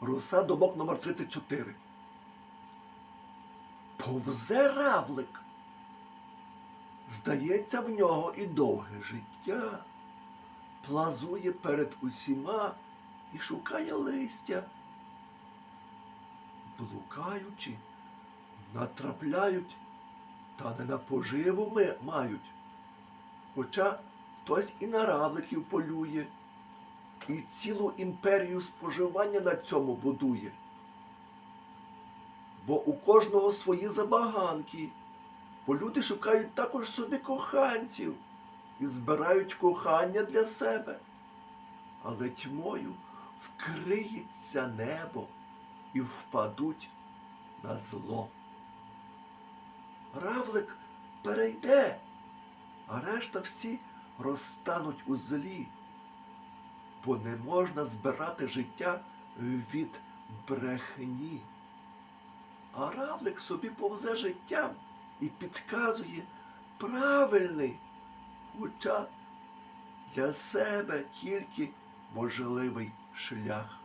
Руса домок номер 34. Повзе равлик. Здається, в нього і довге життя. Плазує перед усіма і шукає листя. Блукаючи, натрапляють, та не на поживу ми мають. Хоча хтось і на равликів полює, і цілу імперію споживання на цьому будує. Бо у кожного свої забаганки, бо люди шукають також собі коханців і збирають кохання для себе. Але тьмою вкриється небо і впадуть на зло. Равлик перейде, а решта всі розтануть у злі, бо не можна збирати життя від брехні. А равлик собі повзе життям і підказує правильний, хоча для себе тільки можливий шлях.